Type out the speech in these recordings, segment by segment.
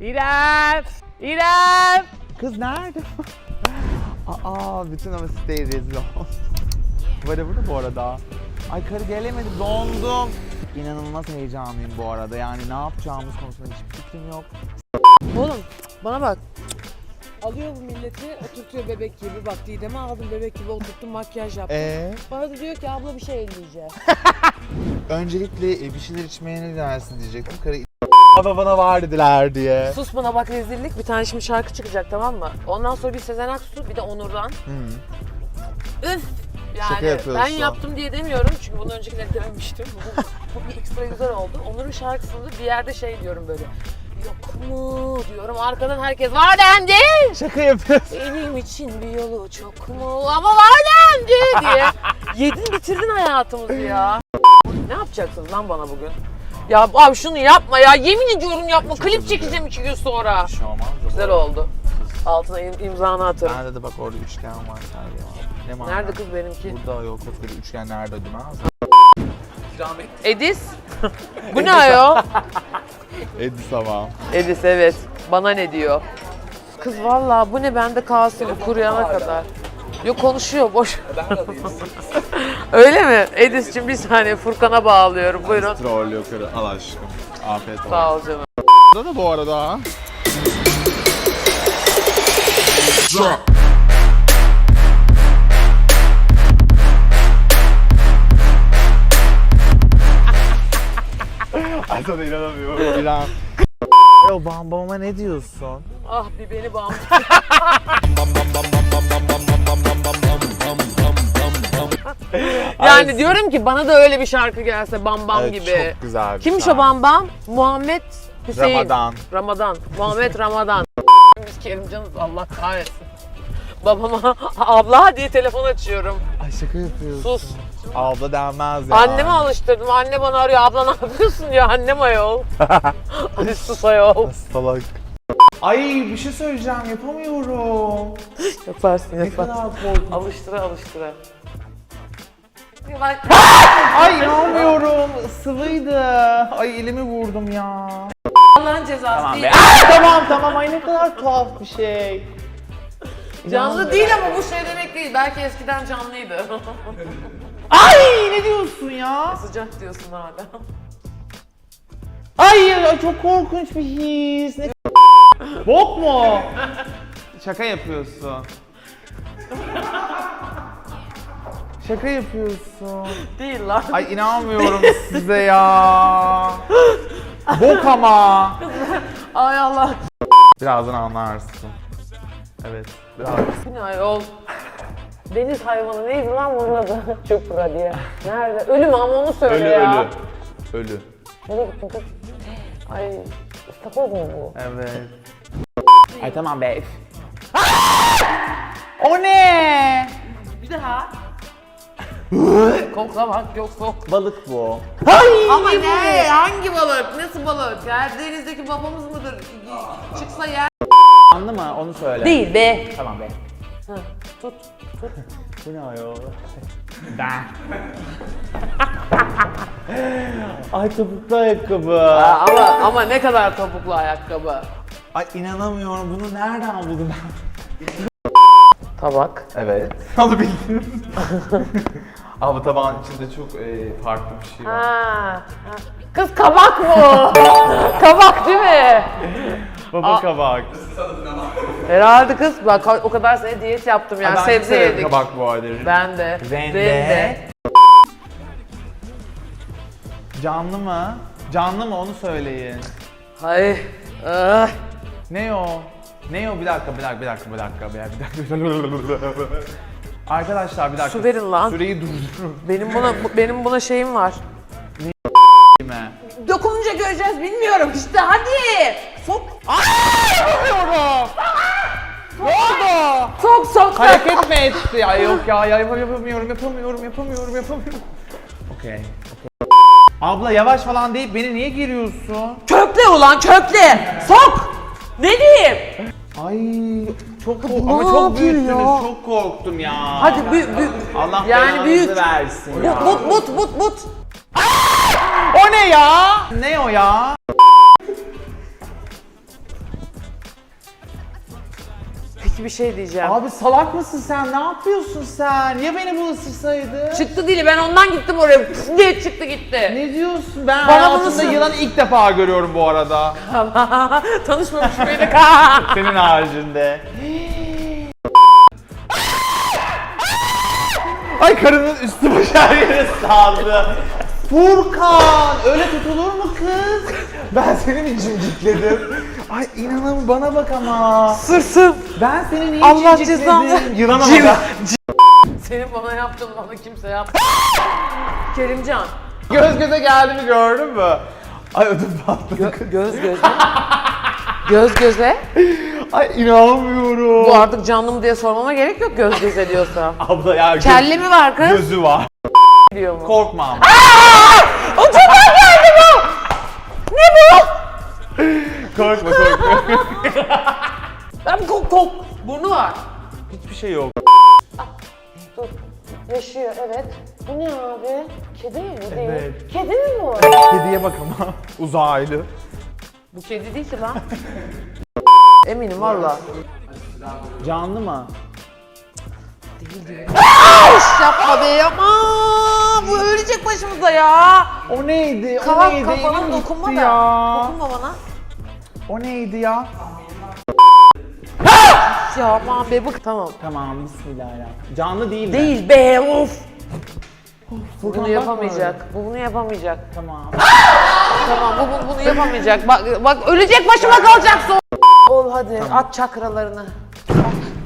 İrem! İrem! Kız nerede? Aa bütün ama siteyi rezil oldu. Böyle burada bu arada. Ay karı gelemedi dondum. İnanılmaz heyecanlıyım bu arada. Yani ne yapacağımız konusunda hiçbir fikrim yok. Oğlum bana bak. Alıyor bu milleti, oturtuyor bebek gibi. Bak Didem'i aldım bebek gibi oturttum makyaj yaptım. Ee, Bana da diyor ki abla bir şey elleyeceğim. öncelikle e, bir şeyler içmeye ne dersin diyecektim. Karı Ama bana var dediler diye. Sus bana bak rezillik. Bir tane şimdi şarkı çıkacak tamam mı? Ondan sonra bir Sezen Aksu bir de Onur'dan. Hı. Üf! Şaka Yani yapıyorsun. ben yaptım diye demiyorum çünkü bunu öncekileri dememiştim. Bu, bu bir ekstra güzel oldu. Onur'un şarkısında bir yerde şey diyorum böyle. Yok mu diyorum arkadan herkes var dendi. Şaka yapıyorsun. Benim için bir yolu çok mu ama var dendi diye. Yedin bitirdin hayatımızı ya. Ne yapacaksınız lan bana bugün? Ya abi şunu yapma ya yemin ediyorum yapma. Klip çekeceğim iki gün sonra. Bir şey olmaz da bu Güzel arada. oldu. Altına im- imzanı atarım. Nerede de bak orada üçgen var Serra. Ne mana? Nerede kız benimki? Burada yok koskoca üçgen nerede ödemez? Edis. Bu ne ayol? Edis ama. Edis evet. Bana ne diyor? Kız vallahi bu ne bende kalsın bu kuruyana kadar. Yok konuşuyor boş. Öyle mi? Edis'cim bir saniye Furkan'a bağlıyorum. Buyurun. Troll yok öyle. Al aşkım. Afiyet olsun. Sağ ol canım. Burada da bu arada. Ay sana inanamıyorum. İrem. Yo bam bama ne diyorsun? Ah bir beni bağım. Ay, diyorum ki bana da öyle bir şarkı gelse Bam Bam evet, gibi. Çok güzel bir Kimmiş şarkı. o Bam Bam? Muhammed Hüseyin. Ramazan. Ramadan. Muhammed Ramadan. Biz Kerimcanız Allah kahretsin. Babama abla diye telefon açıyorum. Ay şaka yapıyorsun. Sus. Abla denmez ya. Anneme alıştırdım. Anne bana arıyor. Abla ne yapıyorsun ya? Annem ayol. Hadi sus ayol. Salak. Ay bir şey söyleyeceğim yapamıyorum. Yaparsın Ne yaparsın. kadar korkunç. Alıştıra alıştıra. Ay inanmıyorum. Sıvıydı. Ay elimi vurdum ya. Allah'ın cezası Tamam değil. be. tamam tamam ay ne kadar tuhaf bir şey. Canlı değil ama bu şey demek değil. Belki eskiden canlıydı. Ay ne diyorsun ya? Sıcak diyorsun hala. Ay ay, çok korkunç bir his. Ne... Bok mu? Şaka yapıyorsun. Şaka yapıyorsun. Değil lan. Ay inanmıyorum size ya. Bok ama. Ay Allah. Birazdan anlarsın. Evet, biraz. Bu ne ayol? Deniz hayvanı neydi lan bunun adı? Çupra diye. Nerede? Ölü mü ama onu söyle Ölü ya. ölü. Ölü. Nereye gittin kız? Ay ıstakoz mu bu? Evet. Ay tamam be. o ne? Bir daha. Koklamak yok sok. Balık bu. Ama ne? Hangi balık? Nasıl balık? Yer denizdeki babamız mıdır? Çıksa yer. Anlı mı? Onu söyle. Değil be. Tamam be. Hı, Tut. Bu ne ayol? Ben. Ay topuklu ayakkabı. Aa, ama ama ne kadar topuklu ayakkabı. Ay inanamıyorum. Bunu nereden buldum ben? Tabak. Evet. Onu bildim. Ama tabağın içinde çok e, farklı bir şey var. Ha. Kız kabak bu. kabak değil mi? Baba kabak. Herhalde kız. Bak o kadar sene diyet yaptım yani ben sebze severim yedik. kabak bu arada. Ben de. Rende. Canlı mı? Canlı mı onu söyleyin. Ay. Ah. Ne o? Ne o? Bir dakika, bir dakika, bir dakika, bir dakika, bir dakika. Arkadaşlar bir dakika. Su verin lan. Süreyi durdurun. Benim buna bu- benim buna şeyim var. mi? Dokununca göreceğiz bilmiyorum işte hadi. Sok. Yapamıyorum. ne oldu? Sok sok. sok. Hareket mi etti? Ay yok ya, ya yap- yapamıyorum, yapamıyorum, yapamıyorum, yapamıyorum. Okey. okey. Abla yavaş falan deyip beni niye giriyorsun? Kökle ulan kökle. Sok. Ne diyeyim? Ay çok kork- ne ama çok yapıyor büyüttünüz, ya? çok korktum ya. Hadi büyük büyük. Allah yani belanızı büyük. versin ya. But but but but but. O ne ya? Ne o ya? Peki bir şey diyeceğim. Abi salak mısın sen? Ne yapıyorsun sen? Ya beni bu ısırsaydı? Çıktı dili ben ondan gittim oraya diye çıktı gitti. Ne diyorsun? Ben Bana hayatımda sor- yılanı ilk defa görüyorum bu arada. Tanışmamış mıydık? Senin haricinde. Ay karının üstü başı her yere sardı. Furkan öyle tutulur mu kız? Ben senin için cikledim. Ay inanamıyorum bana bak ama. Sırsın. Ben senin için Allah cezanı. Yılan ama. Senin bana yaptığın bana kimse yapmadı. Kerimcan. Göz göze geldiğimi gördün mü? Ay ödüm patladı. Göz göze. göz göze. Ay inanamıyorum. Bu artık canlı mı diye sormama gerek yok göz göze diyorsa. Abla ya göz- Kelle mi var kız? gözü var. Diyor mu? Korkma ama. Ucundan geldi bu! Ne bu? korkma korkma. Ben kok kok. Burnu var. Hiçbir şey yok. Dur. Yaşıyor evet. Bu ne abi? Kedi mi bu değil? Evet. Kedi mi bu? Kediye bak ama. Uzaylı. Bu kedi değil ki lan. Eminim valla. Canlı mı? Şş, yapma be aman bu ölecek başımıza ya. O neydi? O Kafam neydi? kafana Elim dokunma gitti da. ya. Dokunma bana. O neydi ya? Ya aman be bık tamam. Tamam bismillahirrahmanirrahim. Canlı değil mi? Değil be of. Furkan, Bunu bakma yapamayacak. Bu bunu yapamayacak. Tamam. Tamam bu bunu, bunu yapamayacak. Bak bak ölecek başıma kalacaksın. Ol hadi at çakralarını. Bak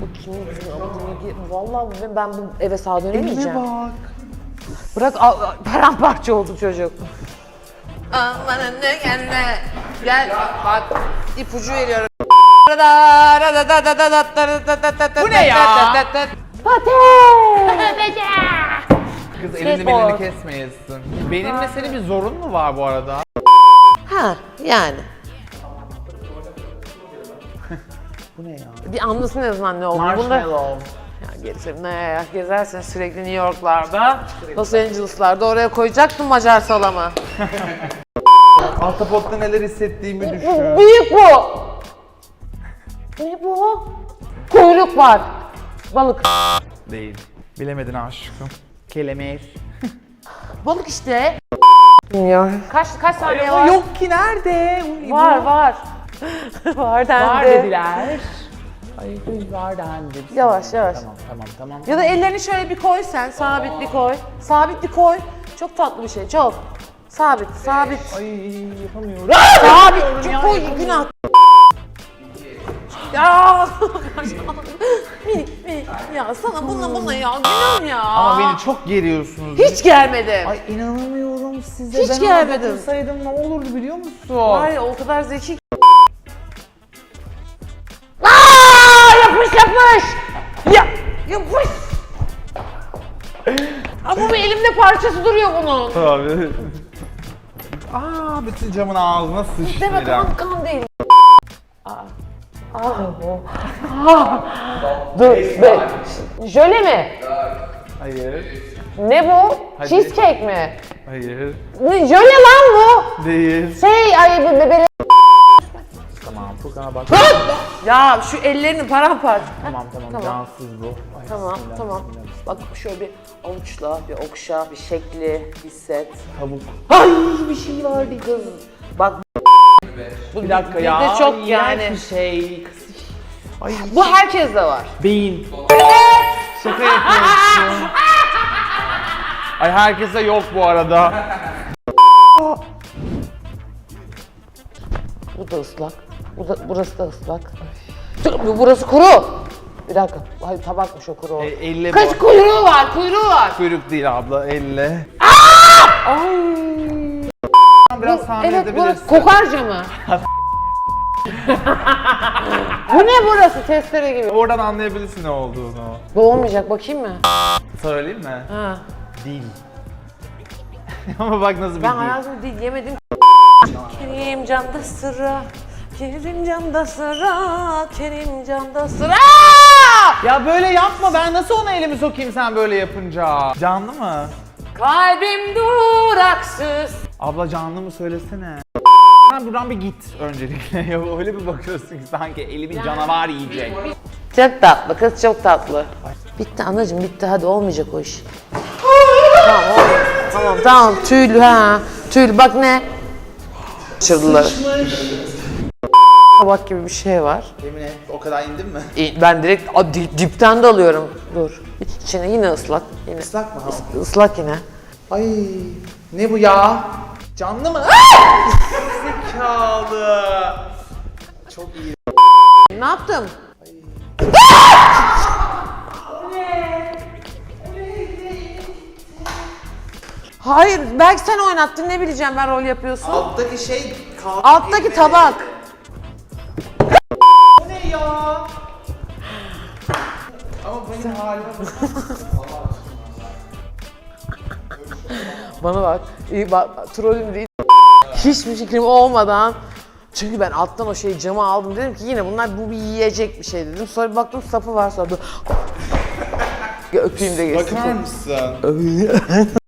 bu kimin bunu- Vallahi ben, ben bu eve sağ Elime dönemeyeceğim. bak. Bırak paramparça oldu çocuk. Aman anne gelme. Gel bak ipucu veriyorum. Bu ne ya? Kız elini Skateboard. belini kesmeyesin. Benimle senin bir zorun mu var bu arada? Ha yani. Bu ne ya? Bir anlasın en azından ne olduğunu. Bunda Marshmallow. Ya gerisi ne ya gezersin sürekli New York'larda, Los Angeles'larda oraya koyacaktım Macar salamı. Ahtapotta neler hissettiğimi düşün. büyük bu. Ne bu? Kuyruk var. Balık. Değil. Bilemedin aşkım. Kelemir. Balık işte. Bilmiyorum. Kaç kaç saniye var? Yok ki nerede? Var var. var dendi. Var dediler. Ay var dendi. Yavaş, yavaş. Tamam tamam tamam. Ya da ellerini şöyle bir koy sen. Sabit bir koy. Sabit bir koy. Çok tatlı bir şey. Çok. Sabit, sabit. Ay yapamıyorum. Sabit. ya, Çok koy günah. Ya. minik minik. Ya sana bununla bununla ya. Günah ya. Ama beni çok geriyorsunuz. Hiç gelmedim. Ay inanamıyorum size. Hiç ben gelmedim. dokunsaydım ne olurdu biliyor musun? Var ya o kadar zeki. Ama bu elimde parçası duruyor bunun. Abi. Aa bütün camın ağzına sıçtı. Deme İrem. kan kan değil. Aa. Aa. Aa. Dur be. Jöle mi? Hayır. Ne bu? Hadi. Cheesecake mi? Hayır. Ne, jöle lan bu. Değil. Şey ay be, be, Furkan'a bak. Ya şu ellerini paramparça. tamam tamam Tamam. cansız bu. Ay, Tamam, bismillah, tamam. bismillah. Bak şöyle bir avuçla, bir okşa, bir şekli hisset. Tavuk. Ay bir şey vardı kız. Bak bu Bir dakika bir ya. de çok iğrenç yani. Bir şey. Kız. Ay Bu herkes de var. beyin. Şaka yapıyorsun. Ay herkese yok bu arada. Bu da ıslak. Bu da, burası da ıslak. Dur, bu- burası kuru. Bir dakika. Hayır tabakmış o kuru. E, elle Kız bu. kuyruğu var, kuyruğu var. Kuyruk değil abla elle. Biraz tahmin Evet burası edebilirsin. kokarca mı? bu ne burası testere gibi. Oradan anlayabilirsin ne olduğunu. Bu olmayacak bakayım mı? Söyleyeyim mi? Ha. Dil. Ama bak nasıl bir Ben dil. hayatımda dil yemedim. Kerim canda sıra. Kerim canda sıra. Kerim canda sıra. Ya böyle yapma ben nasıl ona elimi sokayım sen böyle yapınca? Canlı mı? Kalbim duraksız. Abla canlı mı söylesene. Sen buradan bir git öncelikle. Ya öyle bir bakıyorsun ki sanki elimin canavar yiyecek. Çok tatlı kız çok tatlı. Bitti anacığım bitti hadi olmayacak o iş. tamam oldu. Tamam tamam tüylü ha. Tüylü bak ne? Kaçırdılar. Tabak gibi bir şey var. Yemin et o kadar indin mi? İyi, Ben direkt a, di- dipten de alıyorum. Dur. İçine yine ıslak. Yine Islak mı? Is- ıslak yine. Ay ne bu ya? Canlı mı? Zekalı. Çok iyi. Ne yaptım? Hayır, belki sen oynattın ne bileceğim ben rol yapıyorsun. Alttaki şey kaldı. Alttaki tabak. Ya? Ama benim halime bak. Bana bak, iyi bak, trolüm değil. Hiçbir fikrim olmadan çünkü ben alttan o şeyi cama aldım dedim ki yine bunlar bu bir yiyecek bir şey dedim. Sonra bir baktım sapı var sonra böyle öpeyim de geçsin. Bakar mısın?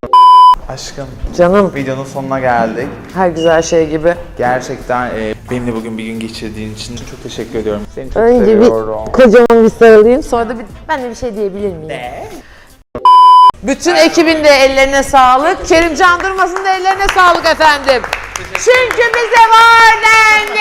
Aşkım Canım videonun sonuna geldik. her güzel şey gibi. Gerçekten e, benimle bugün bir gün geçirdiğin için çok teşekkür ediyorum. Seni çok Önce seviyorum. bir kocaman bir sarılayım sonra da bir, ben de bir şey diyebilir miyim? Bütün ekibin de ellerine sağlık. Kerimcan Durmaz'ın da ellerine sağlık efendim. Çünkü bize var dendi.